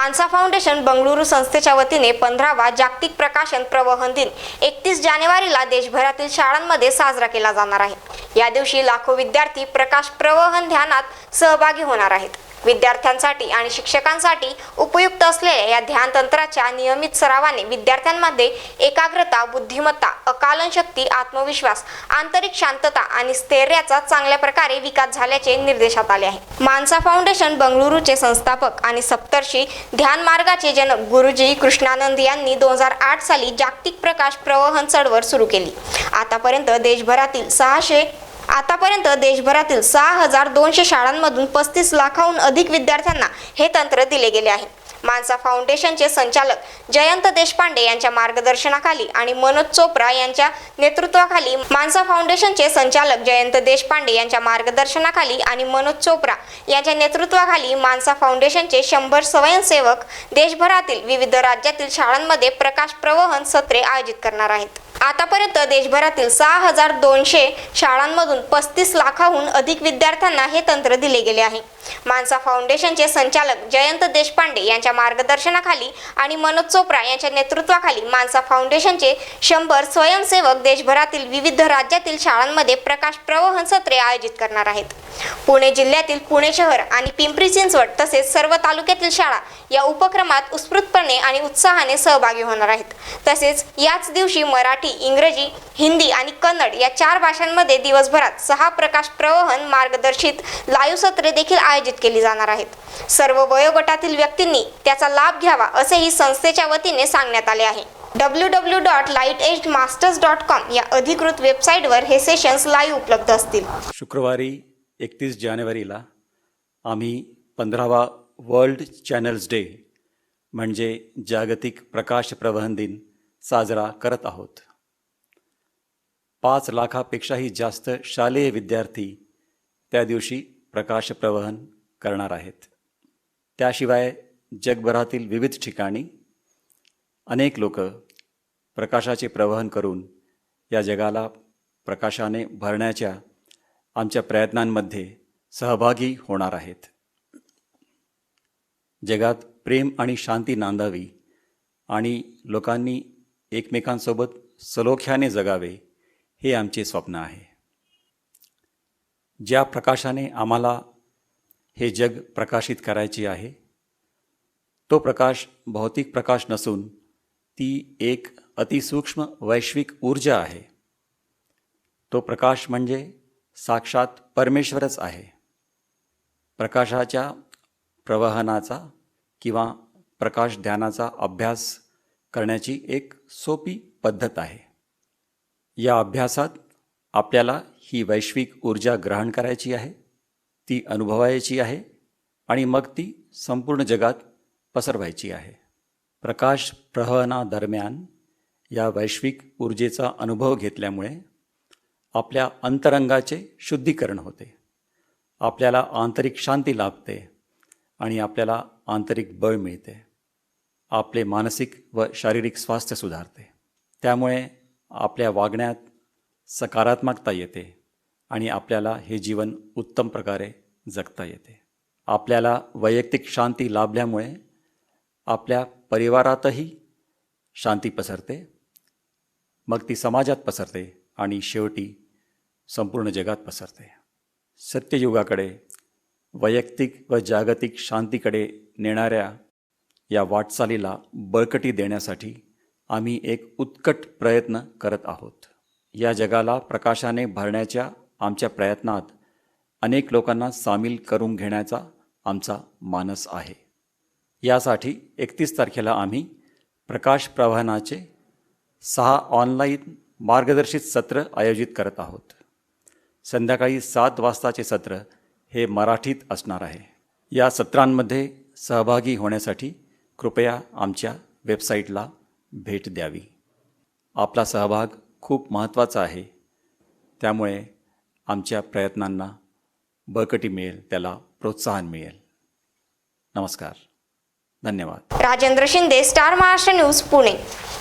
मानसा foundation Bengaluru संस्थेच्या वतीने पंधरावा जागतिक प्रकाशन प्रवहन दिन एकतीस जानेवारीला देशभरातील शाळांमध्ये साजरा केला जाणार आहे. या दिवशी लाखो विद्यार्थी प्रकाश प्रवहन ध्यानात सहभागी होणार आहेत. विद्यार्थ्यांसाठी आणि शिक्षकांसाठी उपयुक्त असलेल्या या ध्यान तंत्राच्या नियमित सरावाने विद्यार्थ्यांमध्ये एकाग्रता बुद्धिमत्ता अकालनशक्ती आत्मविश्वास आंतरिक शांतता आणि स्थैर्याचा चांगल्या प्रकारे विकास झाल्याचे निर्देशात आले आहे. मानसा फाउंडेशन बंगळुरूचे संस्थापक आणि सप्तर्षी ध्यान मार्गाचे जनक गुरुजी कृष्णानंद यांनी दोन हजार आठ साली जागतिक प्रकाश प्रवहन चळवळ सुरू केली. आतापर्यंत देशभरातील सहाशे आतापर्यंत देशभरातील सहा हजार दोनशे शाळांमधून पस्तीस लाखाहून अधिक विद्यार्थ्यांना हे तंत्र दिले गेले आहे. मानसा फाउंडेशनचे संचालक जयंत देशपांडे यांच्या मार्गदर्शनाखाली आणि मनोज चोप्रा यांच्या नेतृत्वाखाली मानसा फाउंडेशनचे संचालक जयंत देशपांडे यांच्या मार्गदर्शनाखाली आणि मनोज चोप्रा यांच्या नेतृत्वाखाली मानसा फाउंडेशनचे शंभर स्वयंसेवक देशभरातील विविध राज्यातील शाळांमध्ये प्रकाश प्रवहन सत्रे आयोजित करणार आहेत. आतापर्यंत देशभरातील सहा हजार दोनशे शाळांमधून पस्तीस लाखाहून अधिक विद्यार्थ्यांना हे तंत्र दिले गेले आहे. मानसा फाउंडेशनचे संचालक जयंत देशपांडे यांच्या मार्गदर्शनाखाली आणि मनोज चोप्रा यांच्या नेतृत्वाखाली मानसा फाउंडेशनचे शंभर स्वयंसेवक देशभरातील विविध राज्यातील शाळांमध्ये प्रकाश प्रवहन सत्रे आयोजित करणार आहेत. पुणे जिल्ह्यातील पुणे शहर आणि पिंपरी चिंचवड तसेच सर्व तालुक्यातील शाळा या उपक्रमात उत्स्फूर्तपणे आणि उत्साहाने सहभागी होणार आहेत. तसेच याच दिवशी मराठी मराठी इंग्रजी हिंदी आणि कन्नड या चार भाषांमध्ये दिवसभरात सहा प्रकाश प्रवहन मार्गदर्शित लाईव्ह सत्रे देखील आयोजित केली जाणार आहेत. सर्व वयोगटातील व्यक्तींनी त्याचा लाभ घ्यावा असेही संस्थेच्या वतीने सांगण्यात आले आहे. W W dot light edge masters dot com या अधिकृत वेबसाईटवर हे सेशन्स लाईव्ह उपलब्ध असतील. शुक्रवारी एकतीस जानेवारीला आम्ही पंधरावा वर्ल्ड चॅनल्स डे म्हणजे जागतिक प्रकाश प्रवहन दिन साजरा करत आहोत. पाच लाखापेक्षाही जास्त शालेय विद्यार्थी त्या दिवशी प्रकाश प्रवहन करणार आहेत. त्याशिवाय जगभरातील विविध ठिकाणी अनेक लोक प्रकाशाचे प्रवहन करून या जगाला प्रकाशाने भरण्याच्या आमच्या प्रयत्नांमध्ये सहभागी होणार आहेत. जगात प्रेम आणि शांती नांदावी आणि लोकांनी एकमेकांसोबत सलोख्याने जगावे हे आमचे स्वप्न आहे. ज्या प्रकाशाने आम्हाला हे जग प्रकाशित करायचे आहे तो प्रकाश भौतिक प्रकाश नसून ती एक अतिसूक्ष्म वैश्विक ऊर्जा आहे. तो प्रकाश म्हणजे साक्षात परमेश्वरच आहे. प्रकाशाच्या प्रवहनाचा किंवा प्रकाश ध्यानाचा अभ्यास करण्याची एक सोपी पद्धत आहे. या अभ्यासात आपल्याला ही वैश्विक ऊर्जा ग्रहण करायची आहे ती अनुभवायची आहे आणि मग ती संपूर्ण जगात पसरवायची आहे. प्रकाश प्रहनादरम्यान या वैश्विक ऊर्जेचा अनुभव घेतल्यामुळे आपल्या अंतरंगाचे शुद्धीकरण होते. आपल्याला आंतरिक शांती लाभते आणि आपल्याला आंतरिक बळ मिळते. आपले मानसिक व शारीरिक स्वास्थ्य सुधारते. त्यामुळे आपल्या वागण्यात सकारात्मकता येते आणि आपल्याला हे जीवन उत्तम प्रकारे जगता येते. आपल्याला वैयक्तिक शांती लाभल्यामुळे आपल्या परिवारातही शांती पसरते मग ती समाजात पसरते आणि शेवटी संपूर्ण जगात पसरते. सत्ययुगाकडे वैयक्तिक व जागतिक शांतीकडे नेणाऱ्या या वाटचालीला बळकटी देण्यासाठी आम्ही एक उत्कट प्रयत्न करत आहोत. या जगाला प्रकाशाने भरण्याच्या आमच्या प्रयत्नात अनेक लोकांना सामील करून घेण्याचा आमचा मानस आहे. यासाठी एकतीस तारखेला आम्ही प्रकाश प्रवाहनाचे सहा ऑनलाईन मार्गदर्शित सत्र आयोजित करत आहोत. संध्याकाळी सात वाजताचे सत्र हे मराठीत असणार आहे. या सत्रांमध्ये सहभागी होण्यासाठी कृपया आमच्या वेबसाईटला भेट द्यावी. आपला सहभाग खूप महत्त्वाचा आहे. त्यामुळे आमच्या प्रयत्नांना बळकटी मिळेल त्याला प्रोत्साहन मिळेल. नमस्कार. धन्यवाद. Rajendra Shinde star Maharashtra news Pune.